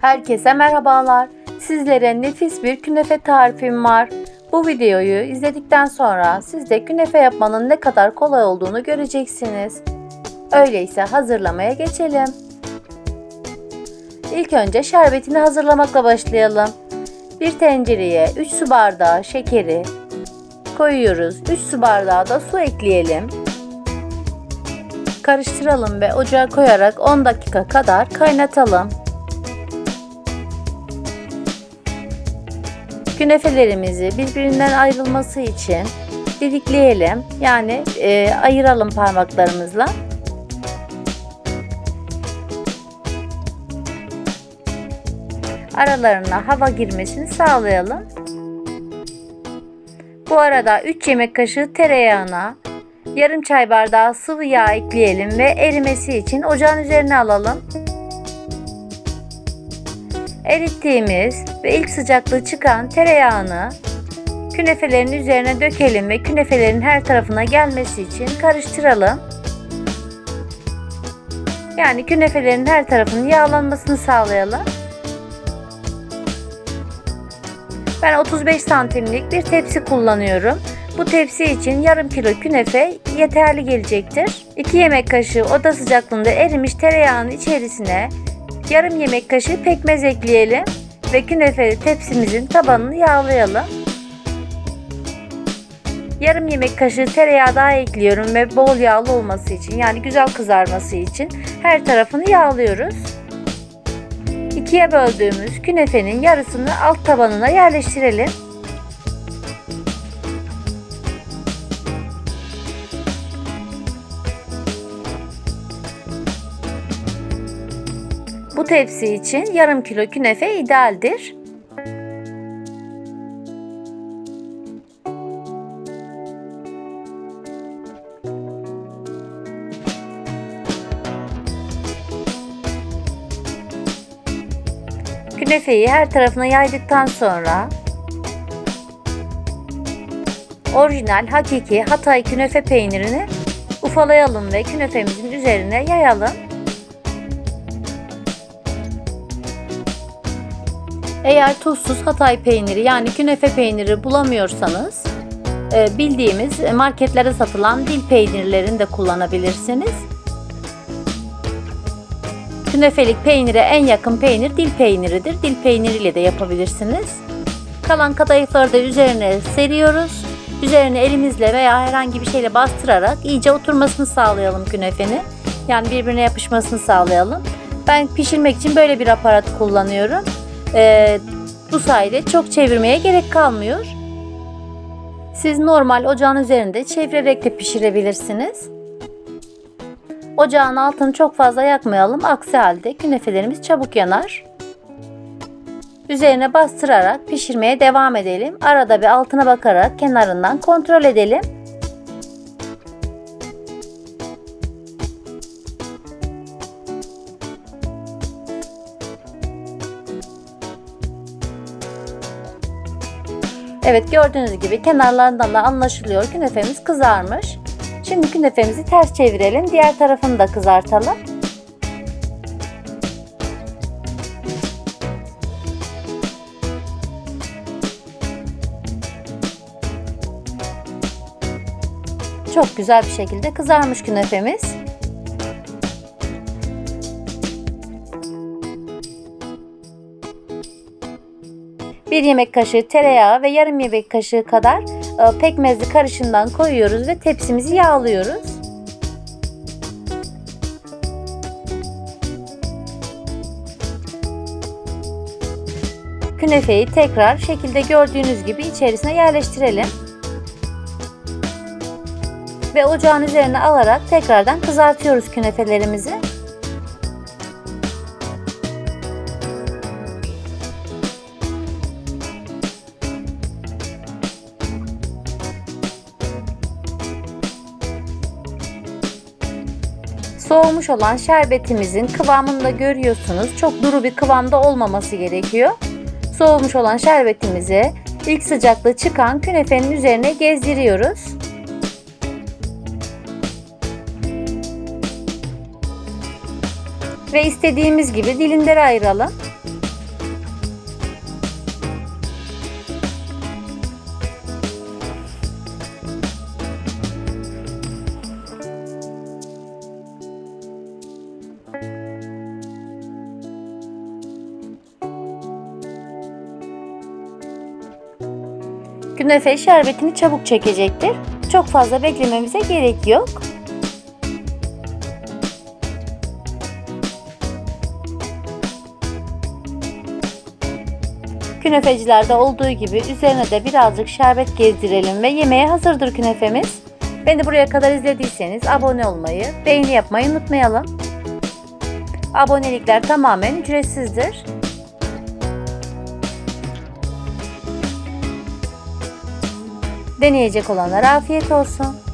Herkese merhabalar. Sizlere nefis bir künefe tarifim var. Bu videoyu izledikten sonra siz de künefe yapmanın ne kadar kolay olduğunu göreceksiniz. Öyleyse hazırlamaya geçelim. İlk önce şerbetini hazırlamakla başlayalım. Bir tencereye 3 su bardağı şekeri koyuyoruz. 3 su bardağı da su ekleyelim. Karıştıralım ve ocağa koyarak 10 dakika kadar kaynatalım. Künefelerimizi birbirinden ayrılması için didikleyelim. Yani e, ayıralım parmaklarımızla. Aralarına hava girmesini sağlayalım. Bu arada 3 yemek kaşığı tereyağına yarım çay bardağı sıvı yağ ekleyelim ve erimesi için ocağın üzerine alalım. Erittiğimiz ve ilk sıcaklığı çıkan tereyağını künefelerin üzerine dökelim ve künefelerin her tarafına gelmesi için karıştıralım. Yani künefelerin her tarafının yağlanmasını sağlayalım. Ben 35 santimlik bir tepsi kullanıyorum. Bu tepsi için yarım kilo künefe yeterli gelecektir. 2 yemek kaşığı oda sıcaklığında erimiş tereyağının içerisine yarım yemek kaşığı pekmez ekleyelim ve künefe tepsimizin tabanını yağlayalım. Yarım yemek kaşığı tereyağı daha ekliyorum ve bol yağlı olması için yani güzel kızarması için her tarafını yağlıyoruz. İkiye böldüğümüz künefenin yarısını alt tabanına yerleştirelim. Tepsi için yarım kilo künefe idealdir. Künefeyi her tarafına yaydıktan sonra orijinal hakiki Hatay künefe peynirini ufalayalım ve künefemizin üzerine yayalım. Eğer tuzsuz Hatay peyniri yani künefe peyniri bulamıyorsanız e, bildiğimiz marketlere satılan dil peynirlerini de kullanabilirsiniz. Künefelik peynire en yakın peynir dil peyniridir. Dil peyniriyle de yapabilirsiniz. Kalan kadayıfları da üzerine seriyoruz. Üzerine elimizle veya herhangi bir şeyle bastırarak iyice oturmasını sağlayalım künefenin. Yani birbirine yapışmasını sağlayalım. Ben pişirmek için böyle bir aparat kullanıyorum. Ee, bu sayede çok çevirmeye gerek kalmıyor. Siz normal ocağın üzerinde çevirerek de pişirebilirsiniz. Ocağın altını çok fazla yakmayalım. Aksi halde künefelerimiz çabuk yanar. Üzerine bastırarak pişirmeye devam edelim. Arada bir altına bakarak kenarından kontrol edelim. Evet gördüğünüz gibi kenarlarından da anlaşılıyor künefemiz kızarmış. Şimdi künefemizi ters çevirelim. Diğer tarafını da kızartalım. Çok güzel bir şekilde kızarmış künefemiz. Bir yemek kaşığı tereyağı ve yarım yemek kaşığı kadar e, pekmezli karışımdan koyuyoruz ve tepsimizi yağlıyoruz. Künefeyi tekrar şekilde gördüğünüz gibi içerisine yerleştirelim. Ve ocağın üzerine alarak tekrardan kızartıyoruz künefelerimizi. Soğumuş olan şerbetimizin kıvamını da görüyorsunuz. Çok duru bir kıvamda olmaması gerekiyor. Soğumuş olan şerbetimizi ilk sıcaklığı çıkan künefenin üzerine gezdiriyoruz. Ve istediğimiz gibi dilimlere ayıralım. Künefe şerbetini çabuk çekecektir. Çok fazla beklememize gerek yok. Künefecilerde olduğu gibi üzerine de birazcık şerbet gezdirelim ve yemeğe hazırdır künefemiz. Beni buraya kadar izlediyseniz abone olmayı, beğeni yapmayı unutmayalım. Abonelikler tamamen ücretsizdir. Deneyecek olanlara afiyet olsun.